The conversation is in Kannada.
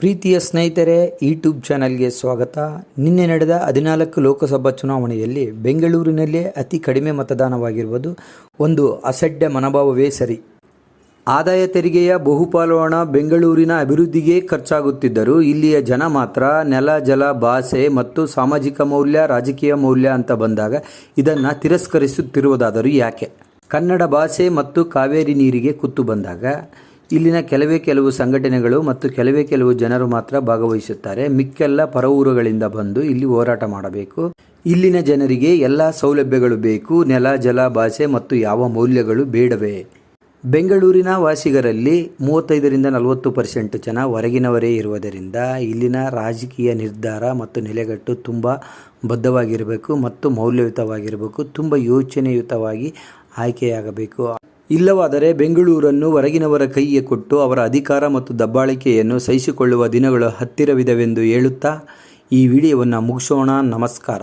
ಪ್ರೀತಿಯ ಸ್ನೇಹಿತರೆ ಯೂಟ್ಯೂಬ್ ಚಾನಲ್ಗೆ ಸ್ವಾಗತ. ನಿನ್ನೆ ನಡೆದ ಹದಿನಾಲ್ಕು ಲೋಕಸಭಾ ಚುನಾವಣೆಯಲ್ಲಿ ಬೆಂಗಳೂರಿನಲ್ಲಿ ಅತಿ ಕಡಿಮೆ ಮತದಾನವಾಗಿರುವುದು ಒಂದು ಅಸಡ್ಡ ಮನೋಭಾವವೇ ಸರಿ. ಆದಾಯ ತೆರಿಗೆಯ ಬಹುಪಾಲು ಹಣ ಬೆಂಗಳೂರಿನ ಅಭಿವೃದ್ಧಿಗೆ ಖರ್ಚಾಗುತ್ತಿದ್ದರೂ ಇಲ್ಲಿಯ ಜನ ಮಾತ್ರ ನೆಲ, ಜಲ, ಭಾಷೆ ಮತ್ತು ಸಾಮಾಜಿಕ ಮೌಲ್ಯ, ರಾಜಕೀಯ ಮೌಲ್ಯ ಅಂತ ಬಂದಾಗ ಇದನ್ನು ತಿರಸ್ಕರಿಸುತ್ತಿರುವುದಾದರೂ ಯಾಕೆ? ಕನ್ನಡ ಭಾಷೆ ಮತ್ತು ಕಾವೇರಿ ನೀರಿಗೆ ಕುತ್ತು ಬಂದಾಗ ಇಲ್ಲಿನ ಕೆಲವೇ ಕೆಲವು ಸಂಘಟನೆಗಳು ಮತ್ತು ಕೆಲವೇ ಕೆಲವು ಜನರು ಮಾತ್ರ ಭಾಗವಹಿಸುತ್ತಾರೆ. ಮಿಕ್ಕೆಲ್ಲ ಪರ ಊರುಗಳಿಂದ ಬಂದು ಇಲ್ಲಿ ಹೋರಾಟ ಮಾಡಬೇಕು. ಇಲ್ಲಿನ ಜನರಿಗೆ ಎಲ್ಲ ಸೌಲಭ್ಯಗಳು ಬೇಕು. ನೆಲ, ಜಲ, ಭಾಷೆ ಮತ್ತು ಯಾವ ಮೌಲ್ಯಗಳು ಬೇಡವೆ. ಬೆಂಗಳೂರಿನ ವಾಸಿಗರಲ್ಲಿ ಮೂವತ್ತೈದರಿಂದ ನಲವತ್ತು ಪರ್ಸೆಂಟ್ ಜನ ಹೊರಗಿನವರೇ ಇರುವುದರಿಂದ ಇಲ್ಲಿನ ರಾಜಕೀಯ ನಿರ್ಧಾರ ಮತ್ತು ನೆಲೆಗಟ್ಟು ತುಂಬ ಬದ್ಧವಾಗಿರಬೇಕು ಮತ್ತು ಮೌಲ್ಯಯುತವಾಗಿರಬೇಕು. ತುಂಬ ಯೋಚನೆಯುತವಾಗಿ ಆಯ್ಕೆಯಾಗಬೇಕು. ಇಲ್ಲವಾದರೆ ಬೆಂಗಳೂರನ್ನು ಹೊರಗಿನವರ ಕೈಗೆ ಕೊಟ್ಟು ಅವರ ಅಧಿಕಾರ ಮತ್ತು ದಬ್ಬಾಳಿಕೆಯನ್ನು ಸಹಿಸಿಕೊಳ್ಳುವ ದಿನಗಳು ಹತ್ತಿರವಿದವೆಂದು ಹೇಳುತ್ತಾ ಈ ವಿಡಿಯೋವನ್ನು ಮುಗಿಸೋಣ. ನಮಸ್ಕಾರ.